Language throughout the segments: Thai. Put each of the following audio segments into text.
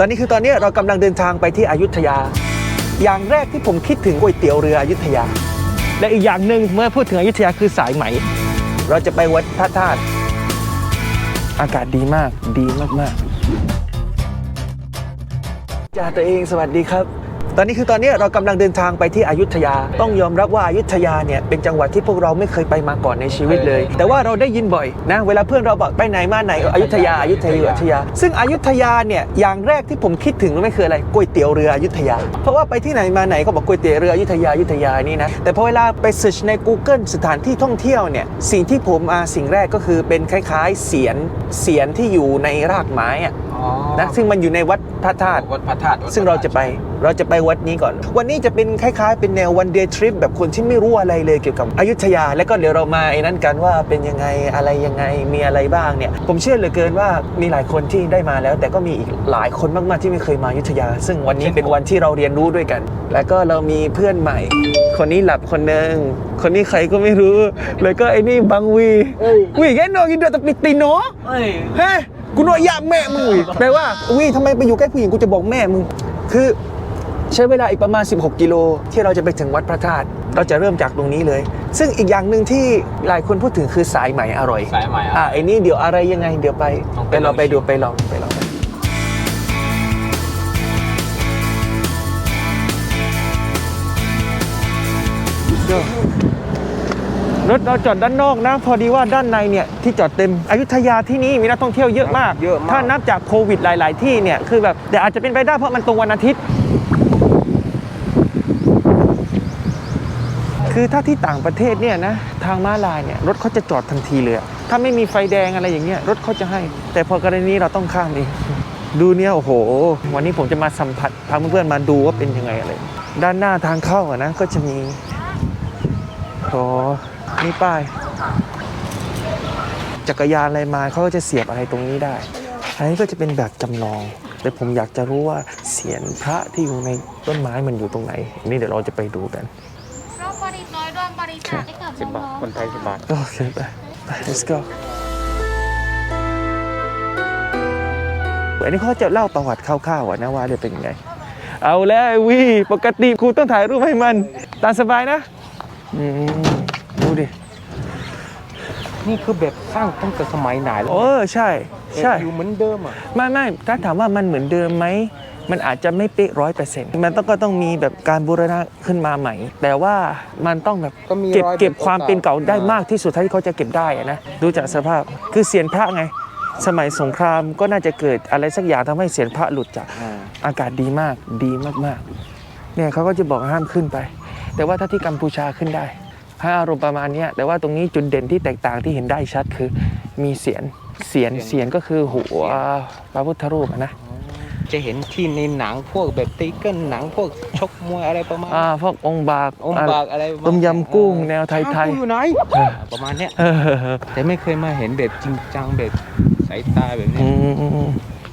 ตอนนี้คือตอนนี้เรากำลังเดินทางไปที่อยุธยา อย่างแรกที่ผมคิดถึงก๋วยเตี๋ยวเรืออยุธยา และอีกอย่างหนึ่งเมื่อพูดถึงอยุธยาคือสายไหม เราจะไปวัดพระธาตุอากาศดีมากดีมากๆจ่าตัวเองสวัสดีครับ ตอนนี้คือตอนนี้เรากำลังเดินทางไปที่อยุธยา ต้องยอมรับว่าอายุธยาเนี่ยเป็นจังหวัดที่พวกเราไม่เคยไปมาก่อนในชีวิตเลย แต่ว่าเราได้ยินบ่อยนะเวลาเพื่อนเราบอกไปไหนมาไหนอยุธยาอยุธยาอยุธยา ซึ่งอยุธยาเนี่ยอย่างแรกที่ผมคิดถึงรู้ไหมคืออะไรก๋วยเตี๋ยวเรืออยุธยา เพราะว่าไปที่ไหนมาไหนก็บอกก๋วยเตี๋ยวเรืออยุธยาอยุธยานี่นะแต่พอเวลาไปเสิร์ชใน Google สถานที่ท่องเที่ยวเนี่ยสิ่งที่ผมมาสิ่งแรกก็คือเป็นคล้ายๆเสียนเสียนที่อยู่ในรากไม้อะอ๋อ นะซึ่งมันอยู่ในวัดพระธาตุวัดพระธาตุวัดพซึ่งเราจะไปเราจะไปวัดนี้ก่อน วันนี้จะเป็นคล้ายๆ เป็นแนววันเดย์ทริปแบบคนที่ไม่รู้อะไรเลยเกี่ยวกับอยุธยา แล้วก็เดี๋ยวเรามาไอ้นั้นกันว่าเป็นยังไงอะไรยังไงมีอะไรบ้างเนี่ย ผมเชื่อเหลือเกินว่ามีหลายคนที่ได้มาแล้ว แต่ก็มีอีกหลายคนมากๆที่ไม่เคยมาอยุธยา ซึ่งวันนี้เป็นวันที่เราเรียนรู้ด้วยกัน แล้วก็เรามีเพื่อนใหม่ คนนี้หลับคนหนึ่งคนนี้ใครก็ไม่รู้ แล้วก็ไอ้นี่บังวีวีแกโนกินเดือดตะปิติโนเอ้ยเฮ้ย กูนอยาแม่มึงอุ้ยแปลว่าอุ้ยทำไมไปอยู่ใกล้ผู้หญิงกูจะบอกแม่มึง คือใช้เวลาอีกประมาณ 16 กิโล ที่เราจะไปถึงวัดพระธาตุเราจะเริ่มจากตรงนี้เลย ซึ่งอีกอย่างหนึ่งที่หลายคนพูดถึงคือสายไหมอร่อย สายไหมอะ อ่าไอ้นี่เดี๋ยวอะไรยังไงเดี๋ยวไปต้องไปไปเราลองไปดูชิม ไปลองไปลองไป รถเราจอดด้านนอกนะ พอดีว่าด้านในเนี่ยที่จอดเต็มอยุธยาที่นี่มีนักท่องเที่ยวเยอะมาก เยอะมาก ถ้านับจากโควิดหลาย ๆ ที่เนี่ยคือแบบแต่อาจจะเป็นไปได้เพราะมันตรงวันอาทิตย์ คือถ้าที่ต่างประเทศเนี่ยนะทางม้าลายเนี่ยรถเขาจะจอดทันทีเลยอะถ้าไม่มีไฟแดงอะไรอย่างเงี้ยรถเขาจะให้ แต่พอกรณีนี้เราต้องข้ามเองดูเนี่ยโอ้โห วันนี้ผมจะมาสัมผัสพาเพื่อนๆมาดูว่าเป็นยังไงอะไร ด้านหน้าทางเข้าอะนะก็จะมีโอ้ นี่ป้าย จักรยานอะไรมาเขาก็จะเสียบอะไรตรงนี้ได้ อันนี้ก็จะเป็นแบบจำลอง แต่ผมอยากจะรู้ว่าเสียนพระที่อยู่ในต้นไม้มันอยู่ตรงไหนอันนี่เดี๋ยวเราจะไปดูกันร่วมบริน้อยร่วมบริจาคให้กับสิบบาทน้องคนไทยสิบบาท โอเคไปไป let's go อันนี้เขาจะเล่าประวัติคร่าวๆอะนะว่าเดี๋ยวเป็นยังไง เอาแล้วไอ้วีปกติครูต้องถ่ายรูปให้มัน ตามสบายนะ อืมดูดิ นี่คือแบบสร้างตั้งแต่สมัยไหนแล้วโอ้ใช่ ใช่อยู่เหมือนเดิมอะไม่ไม่ถ้าถามว่ามันเหมือนเดิมไหมมันอาจจะไม่เป๊ะร้อยเปอร์เซ็นต์มันต้องก็ต้องมีแบบการบูรณะขึ้นมาใหม่ แต่ว่ามันต้องแบบก็มีเก็บรอยเก็บแบบความเป็นเก่าได้อ่ามมากที่สุดเท่าที่เขาจะเก็บได้อะนะดูจากสภาพคือเสียนพระไง สมัยสงครามก็น่าจะเกิดอะไรสักอย่างทำให้เสียนพระหลุดจากอ่าอากาศดีมากดีมากๆเนี่ยเขาก็จะบอกห้ามขึ้นไป แต่ว่าถ้าที่กัมพูชาขึ้นได้ ให้อารมณ์ประมาณเนี้ยแต่ว่าตรงนี้จุดเด่นที่แตกต่างที่เห็นได้ชัดคือ มีเสียนเสียนเสียนก็คือหัวพระพุทธรูปอะนะจะเห็นที่ในหนังพวกแบบตีเกิลหนังพวกชกมวยอะไรประมาณอ่าพวกองค์บากองค์บากอะไรประาณต้มยำกุ้งแนวไทยอ้าวๆกูอยู่ไหนเออประมาณเนี้ยเออแต่ไม่เคยมาเห็นแบบจริงจังแบบสายตาแบบนี้อืม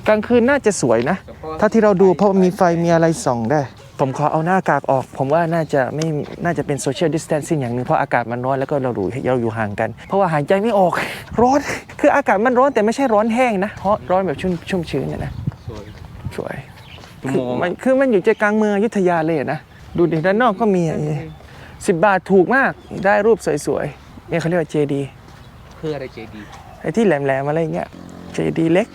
กลางคืนน่าจะสวยนะ ถ้าที่เราดูเพราะมีไฟมีอะไรส่องได้ ผมขอเอาหน้ากากออก ผมว่าน่าจะไม่น่าจะเป็นโซเชียลดิส a ทนซิ่งอย่างหนึ่งเพราะอากาศมันร้อนแล้วก็เราดูเราอยู่ห่างกัน เพราะว่าหายใจไม่ออก ร้อน คืออากาศมันร้อนแต่ไม่ใช่ร้อนแห้งนะเพราะร้อนแบบชุ่มชุ่มชื้นเนี่ยนะสวยสวยชั่วคือโมงมันคือมันอยู่ใจกลางเมืองอยุธยาเลยอะนะ ดูดิด้านนอกก็มีสิบบาทถูกมากได้รูปสวยๆเนี่ยเขาเรียกว่าเจดีเพื่ออะไรเจดีไอ้ที่แหลมๆอะไรเงี้ยเจดีเล็ก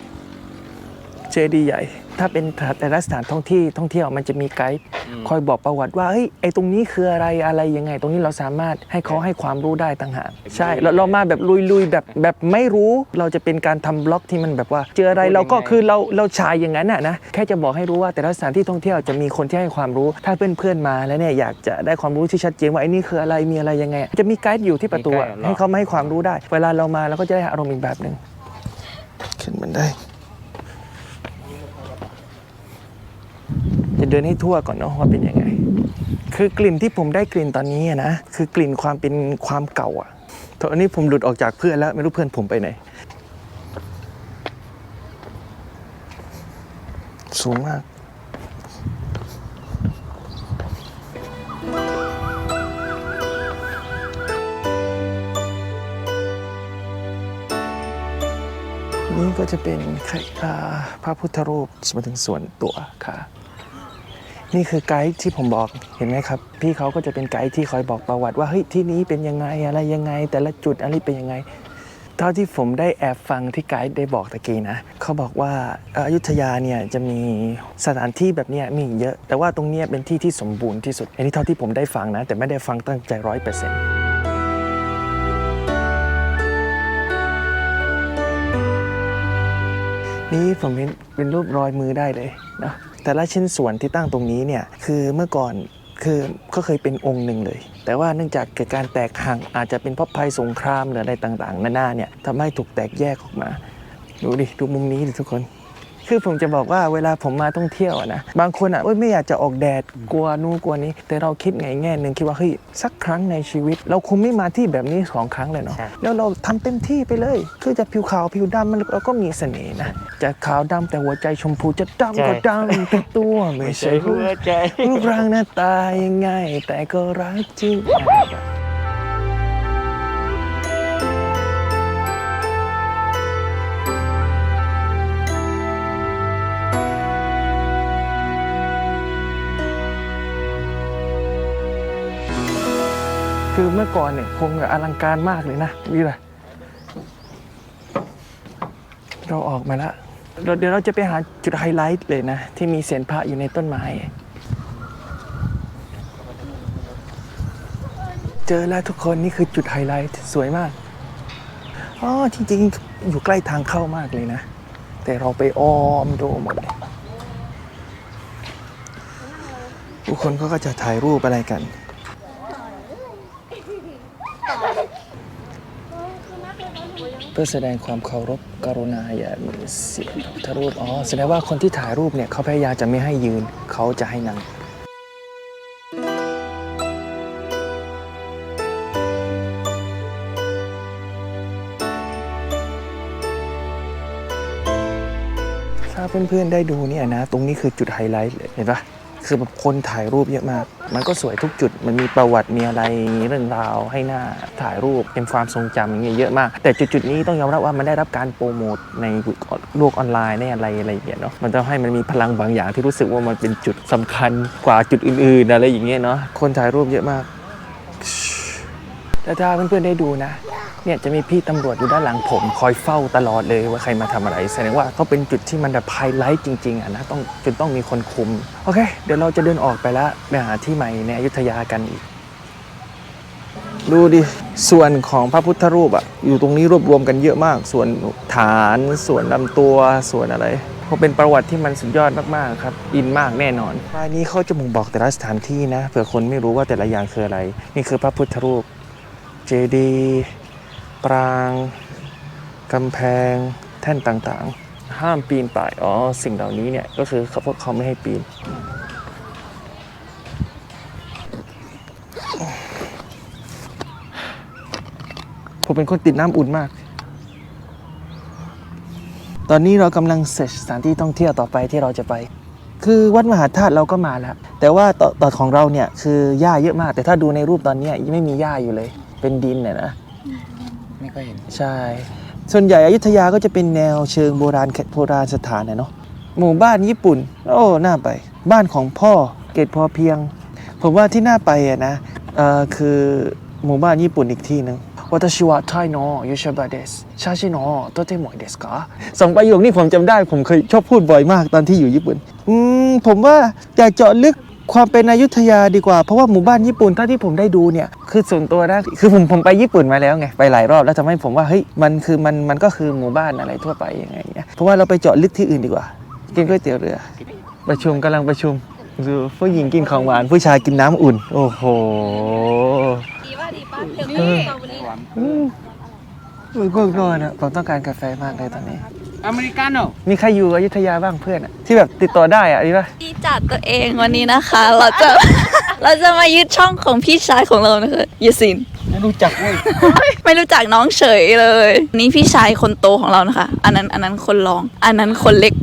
เจดีใหญ่ ถ้าเป็นแต่ละสถานท่องที่ท่องเที่ยวมันจะมีไกด์คอยบอกประวัติว่าเฮ้ยไอ้ตรงนี้คืออะไรอะไรยังไง ตรงนี้เราสามารถให้เขาให้ความรู้ได้ต่างหากใช่เราเรามาแบบลุยๆแบบแบบไม่รู้เราจะเป็นการทำบล็อกที่มันแบบว่า เจออะไรเราก็คือเราเราชายอย่างนั้นน่ะนะแค่จะบอกให้รู้ว่าแต่ละสถานที่ท่องเที่ยวจะมีคนที่ให้ความรู้ถ้าเพื่อนๆมาแล้วเนี่ยอยากจะได้ความรู้ที่ชัดเจนว่าไอ้นี่คืออะไรมีอะไรยังไง จะมีไกด์อยู่ที่ประตูอะให้เขามาให้ความรู้ได้ เวลาเรามาเราก็จะได้อารมณ์อีกแบบหนึ่งขึ้นบันได จะเดินให้ทั่วก่อนเนาะว่าเป็นยังไง คือกลิ่นที่ผมได้กลิ่นตอนนี้นะคือกลิ่นความเป็นความเก่าอะตอนนี้ผมหลุดออกจากเพื่อนแล้วไม่รู้เพื่อนผมไปไหน สูงมากนี่ก็จะเป็นพระพุทธรูปมาถึงส่วนตัวค่ะ นี่คือไกด์ที่ผมบอกเห็นไหมครับ พี่เขาก็จะเป็นไกด์ที่คอยบอกประวัติว่าเฮ้ยที่นี้เป็นยังไงอะไรยังไง แต่ละจุดอะไรเป็นยังไง เท่าที่ผมได้แอบฟังที่ไกด์ได้บอกตะกี้นะเขาบอกว่าอ่ออยุธยาเนี่ยจะมีสถานที่แบบเนี้ยมีเยอะ แต่ว่าตรงเนี้ยเป็นที่ที่สมบูรณ์ที่สุดอันนี้เท่าที่ผมได้ฟังนะ แต่ไม่ได้ฟังตั้งใจร้อยเปอร์เซ็นต์นี่ผมเห็นเป็นรูปรอยมือได้เลยนะ แต่ละชิ้นส่วนที่ตั้งตรงนี้เนี่ยคือเมื่อก่อนคือก็เคยเป็นองค์หนึ่งเลย แต่ว่าเนื่องจากเกิดการแตกหักอาจจะเป็นเพราะภัยสงครามหรืออะไรต่างๆนานาเนี่ยทำให้ถูกแตกแยกออกมา ดูดิ ดูมุมนี้ดิทุกคน คือผมจะบอกว่าเวลาผมมาท่องเที่ยวอะนะบางคนอะเอ้ยไม่อยากจะออกแดดกลัวนู่นกลัวนี้ แต่เราคิดไงแง่หนึ่งคิดว่าเฮ้ยสักครั้งในชีวิต เราคงไม่มาที่แบบนี้สองครั้งเลยเนาะใช่ แล้วเราทำเต็มที่ไปเลย คือจะผิวขาวผิวดำมันเราก็มีเสน่ห์นะจะขาวดำแต่หัวใจชมพูจะดำก็ดำทุกตัวไม่ใช่หัวใจรูปร่างหน้าตายังไง แต่ก็รักจริง คือเมื่อก่อนเนี่ยคงอลังการมากเลยนะนี่แหละเราออกมาแล้วเดี๋ยวเดี๋ยวเราจะไปหาจุดไฮไลท์เลยนะ ที่มีเสียนพระอยู่ในต้นไม้ เจอแล้วทุกคนนี่คือจุดไฮไลท์สวยมากอ๋อจริงๆ อยู่ใกล้ทางเข้ามากเลยนะ แต่เราไปอ้อมดูหมดเลยทุกคนเขาก็จะถ่ายรูปอะไรกัน พื่อแสดงความเคารพกรุณาอย่ามีเสียงพระพุทธรูปอ๋อแสดงว่าคนที่ถ่ายรูปเนี่ยเขาพยายามจะไม่ให้ยืนเขาจะให้นั่งถ้าเพื่อนๆได้ดูเนี่ยนะ ตรงนี้คือจุดไฮไลท์เลยเห็นปะ คือแบบคนถ่ายรูปเยอะมาก มันก็สวยทุกจุด มันมีประวัติ มีอะไร มีเรื่องราวให้หน้าถ่ายรูป เป็นความทรงจำอย่างเงี้ยเยอะมาก แต่จุดๆนี้ต้องยอมรับว่ามันได้รับการโปรโมทในโลกออนไลน์ในอะไรอะไรอย่างเงี้ยเนาะ มันต้องให้มันมีพลังบางอย่างที่รู้สึกว่ามันเป็นจุดสำคัญกว่าจุดอื่นๆอะไรอย่างเงี้ยเนาะ คนถ่ายรูปเยอะมากแล้วถ้าเพื่อนๆได้ดูนะ เนี่ยจะมีพี่ตำรวจอยู่ด้านหลังผมคอยเฝ้าตลอดเลยว่าใครมาทำอะไร แสดงว่าเขาเป็นจุดที่มันแบบไฮไลท์จริงๆอะนะต้องจนต้องมีคนคุม โอเค เดี๋ยวเราจะเดินออกไปล้วไปหาที่ใหม่ในอยุธยากันอีก ดูดิ ส่วนของพระพุทธรูปอะอยู่ตรงนี้รวบรวมกันเยอะมาก ส่วนฐานส่วนลำตัวส่วนอะไรเพราะเป็นประวัติที่มันสุดยอดมากๆครับ อินมากแน่นอนรายนี้เขาจะบ่งบอกแต่ละสถานที่นะเผื่อคนไม่รู้ว่าแต่ละอย่างคืออะไร นี่คือพระพุทธรูป เจดีย์ ปรางกำแพงแท่นต่างๆ ห้ามปีนป่าย อ๋อ สิ่งเหล่านี้เนี่ย ก็คือเขาพวกเขาไม่ให้ปีน ผมเป็นคนติดน้ำอุ่นมาก ตอนนี้เรากำลังเสิร์ชสถานที่ท่องเที่ยวต่อไปที่เราจะไป คือวัดมหาธาตุเราก็มาแล้ว แต่ว่าต่อตอของเราเนี่ย คือหญ้าเยอะมาก แต่ถ้าดูในรูปตอนนี้ยังไม่มีหญ้าอยู่เลย เป็นดินเนี่ยนะ ไม่ค่อยเห็น ใช่ ส่วนใหญ่อยุธยาก็จะเป็นแนวเชิงโบราณโบราณสถานนะเนาะหมู่บ้านญี่ปุ่น โอ้น่าไป บ้านของพ่อเกตพอเพียง ผมว่าที่น่าไปอะนะเอ่อคือหมู่บ้านญี่ปุ่นอีกที่หนึ่งวัตชิวะไทโนยูชาบะเดสชาชิโนโตเตโมยเดสกาสองประโยคนี้ผมจำได้ผมเคยชอบพูดบ่อยมากตอนที่อยู่ญี่ปุ่น อืมผมว่าอยากเจาะลึก ความเป็นอยุธยาดีกว่า เพราะว่าหมู่บ้านญี่ปุ่นเท่าที่ผมได้ดูเนี่ยคือส่วนตัวนะคือผมผมไปญี่ปุ่นมาแล้วไงไปหลายรอบแล้วทำให้ผมว่าเฮ้ยมันคือมันมันก็คือหมู่บ้านอะไรทั่วไปยังไงเงี้ยเพราะว่าเราไปเจาะลึกที่อื่นดีกว่า กินก๋วยเตี๋ยวเรือ ประชุมกำลังประชุมดูผู้หญิงกินของหวานผู้ชายกินน้ำอุ่น โอ้โหดีป่ะดีป่ะเดี๋ยวนี้สตรอเบอรี่อืมมือก็นอนอะผมต้องการกาแฟมากเลยตอนนี้ อเมริกาโน่มีใครอยู่อยุธยาบ้างเพื่อนอะที่แบบติดต่อได้อะดีป่ะที่จัดตัวเองวันนี้นะคะ เราจะ เราจะมายึดช่องของพี่ชายของเรานะคะยาสิน ไม่รู้จักเว้ยไม่รู้จักน้องเฉยเลย นี่พี่ชายคนโตของเรานะคะ อันนั้นอันนั้นคนรอง อันนั้นคนเล็ก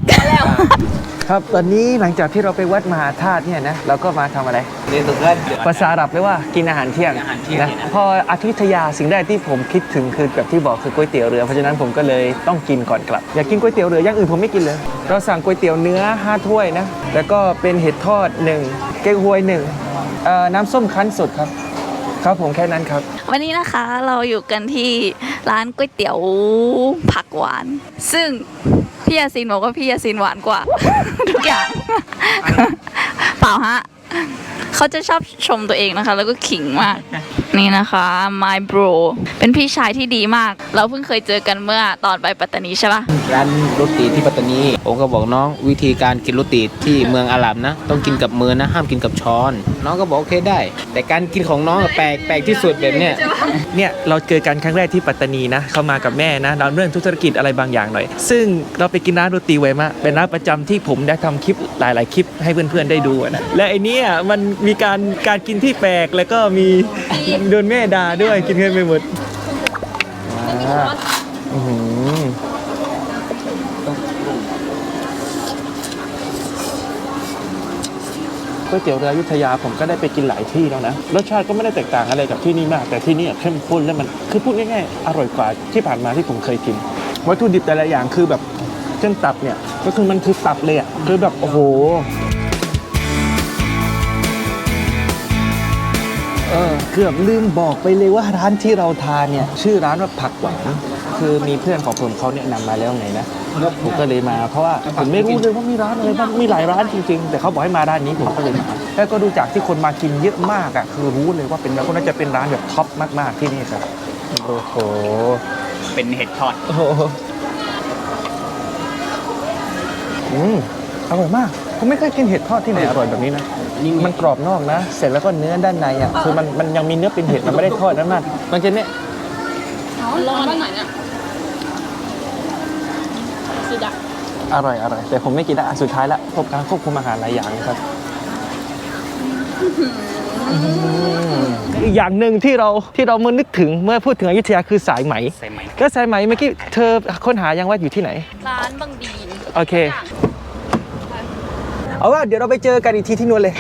ครับตอนนี้หลังจากที่เราไปวัดมหาธาตุเนี่ยนะเราก็มาทำอะไร เรียนตัวกันภาษาอาหรับเรียกว่ากินอาหารเที่ยงกินอาหารเที่ยงนะเนี่ยนะ พออยุธยาสิ่งแรกที่ผมคิดถึงคือแบบที่บอกคือก๋วยเตี๋ยวเรือเพราะฉะนั้นผมก็เลยต้องกินก่อนกลับ อยากกินก๋วยเตี๋ยวเรืออย่างอื่นผมไม่กินเลย เราสั่งก๋วยเตี๋ยวเนื้อ 5 ถ้วยนะแล้วก็เป็นเห็ดทอดหนึ่งเก๊กฮวยหนึ่งเอ่อน้ำส้มคั้นสดครับ ครับผมแค่นั้นครับ วันนี้นะคะเราอยู่กันที่ร้านก๋วยเตี๋ยวผักหวาน ซึ่งพี่ยาซินบอกว่าพี่ยาซินหวานกว่า ทุกอย่าง เปล่าฮะ เขาจะชอบชมตัวเองนะคะ แล้วก็ขิงมาก นี่นะคะ my bro เป็นพี่ชายที่ดีมาก เราเพิ่งเคยเจอกันเมื่อตอนไปปัตตานีใช่ปะร้านโรตีที่ปัตตานีผมก็บอกน้องวิธีการกินโรตีที่เมืองอาหรับนะ ต้องกินกับมือนะ ห้ามกินกับช้อน น้องก็บอกโอเคได้ แต่การกินของน้องอะแปลกแปลกที่สุดแบบเนี้ย เนี่ยเราเจอกันครั้งแรกที่ปัตตานีนะเขามากับแม่นะเราเรื่องธุรกิจอะไรบางอย่างหน่อย ซึ่งเราไปกินร้านโรตีไวมะเป็นร้านประจำที่ผมได้ทำคลิปหลาย ๆ คลิปให้เพื่อน ๆ ได้ดูอะนะและไอเนี้ยมันมีการการกินที่แปลกแล้วก็มีโดนแม่ด่าด้วยกินเงินไปหมดอ่าอื้อหือก๋วยเตี๋ยวเรืออยุธยาผมก็ได้ไปกินหลายที่แล้วนะรสชาติก็ไม่ได้แตกต่างอะไรกับที่นี่มาก แต่ที่นี่เข้มข้นและมันคือพูดง่ายๆอร่อยกว่าที่ผ่านมาที่ผมเคยกิน วัตถุดิบแต่ละอย่างคือแบบเช่นตับเนี่ยก็คือมันคือตับเลยอะคือแบบโอ้โห เออเกือบลืมบอกไปเลยว่าร้านที่เราทานเนี่ยชื่อร้านว่าผักหวานคือมีเพื่อนของผมเขาแนะนำมาแล้วไงนะผมก็เลยมาเพราะว่าผมไม่รู้เลยว่ามีร้านอะไรบ้างมีหลายร้านจริงๆ แต่เขาบอกให้มาร้านนี้ผมก็เลยมาแล้วก็ดูจากที่คนมากินเยอะมากอะคือรู้เลยว่าเป็นร้านก็น่าจะเป็นร้านแบบท็อปมากๆที่นี่ครับโอ้โหเป็นเห็ดทอดโอ้โหอืม อร่อยมากผมไม่เคยกินเห็ดทอดที่ไหนอร่อยแบบนี้นะ มันกรอบนอกนะ เสร็จแล้วก็เนื้อด้านในอะคือมันมันยังมีเนื้อเป็นเห็ดมันไม่ได้ทอดนั้นมากมันจะเนี่ยร้อนบ้านไหนเนี่ยสุดอะอร่อยอร่อยแต่ผมไม่กินละอะสุดท้ายละพบการควบคุมอาหารหลายอย่างครับอีกอย่างหนึ่งที่เราที่เราเมื่อนึกถึงเมื่อพูดถึงอยุธยาคือสายไหมใส่ไหมก็สายไหมเมื่อกี้เธอค้นหายังว่าอยู่ที่ไหน ร้านบางดีนโอเค เอาว่าเดี๋ยวเราไปเจอกันอีกทีที่นู่นเลย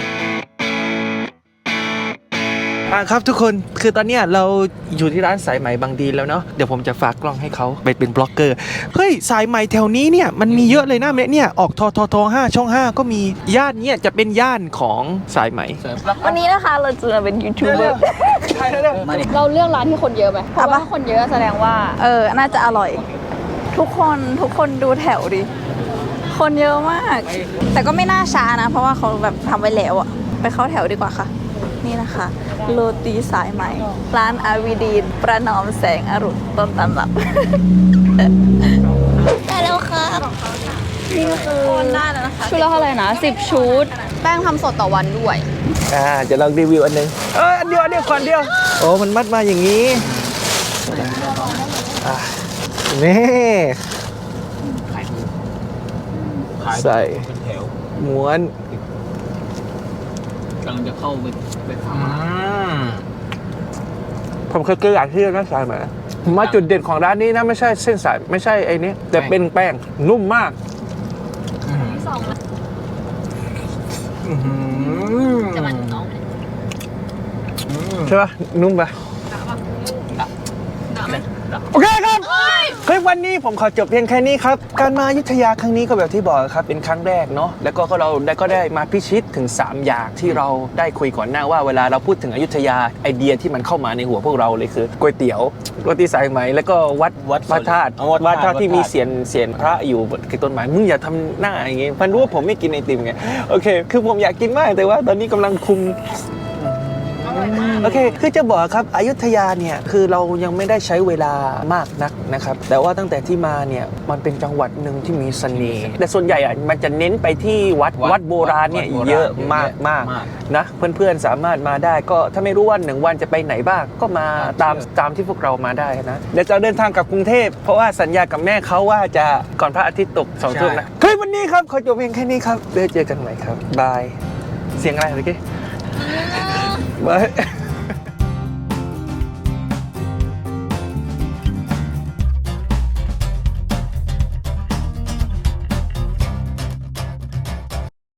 อะครับทุกคนคือตอนเนี้ยเราอยู่ที่ร้านสายไหมบางดีนแล้วเนาะเดี๋ยวผมจะฝากกล้องให้เขาไปเป็นบล็อกเกอร์เฮ้ยสายไหมแถวนี้เนี่ยมันมีเยอะเลยนะเนี่ยออกทททห้าช่องห้าก็มีย่านเนี่ยจะเป็นย่านของสายไหมวันนี้นะคะเราจะมาเป็นยูทูบเบอร์เราเลือกร้านที่คนเยอะไหมเพราะว่าถ้าคนเยอะแสดงว่า เออ น่าจะอร่อย ทุกคนทุกคนดูแถวดิ คนเยอะมาก แต่ก็ไม่น่าช้านะ เพราะว่าเขาแบบทำไว้แล้วอะไปเข้าแถวดีกว่าค่ะ นี่นะคะ โรตีสายไหมร้านอาวิดีน ประนอมแสงอรุณต้นตำรับได้แล้วครับนี่คือได้แล้วนะคะชุดละเท่าไหร่นะสิบชุด แป้งทำสดต่อวันด้วย อ่าจะลองรีวิวอันหนึงเอออันเดียวอันเดียวก่อนเดียว โอ้มันมัดมาอย่างนี้อะนี่ ใส่ เป็นแถวม้วน กำลังจะเข้าไปไปฟังผมเคยเจอหลายที่แล้วนะสายไหมผมว่าจุดเด่นของร้านนี้นะไม่ใช่เส้นสายไม่ใช่ไอ้นี้แต่เป็นแป้งนุ่มมากจะมันน้องใช่ปะนุ่มปะ โอเคครับเฮ้ยวันนี้ผมขอจบเพียงแค่นี้ครับ การมาอยุธยาครั้งนี้ก็แบบที่บอกครับ เป็นครั้งแรกเนาะ แล้วก็เราได้ก็ได้มาพิชิตถึง 3 อย่างที่เราได้คุยก่อนหน้าว่าเวลาเราพูดถึงอยุธยาไอเดียที่มันเข้ามาในหัวพวกเราเลยคือก๋วยเตี๋ยวโรตีสายไหม แล้วก็วัดวัดพระธาตุอ๋อวัดวัดพระวัดที่มีธาตุเสียนเสียนพระอยู่บนต้นไม้มึงอย่าทำหน้าอย่างงี้มันรู้ว่าผมไม่กินไอติมไงโอเค คือผมอยากกินมากแต่ว่าตอนนี้กำลังคุม โอเค คือจะบอกครับอยุธยาเนี่ยคือเรายังไม่ได้ใช้เวลามากนักนะครับ แต่ว่าตั้งแต่ที่มาเนี่ยมันเป็นจังหวัดหนึ่งที่มีเสน่ห์แต่ส่วนใหญ่อะมันจะเน้นไปที่วัดวัดวัดโบราณเนี่ยวัดโบราณเยอะมากเยอะมากมากนะเพื่อนๆสามารถมาได้ก็ถ้าไม่รู้ว่าหนึ่งวันจะไปไหนบ้างก็มาตามตามที่พวกเรามาได้นะเดี๋ยวจะเดินทางกลับกรุงเทพเพราะว่าสัญญากับแม่เขาว่าจะก่อนพระอาทิตย์ตกสองทุ่มนะเฮ้ยวันนี้ครับขอจบเพียงแค่นี้ครับเดี๋ยวเจอกันใหม่ครับบายเสียงอะไรเมื่อกี้ บาย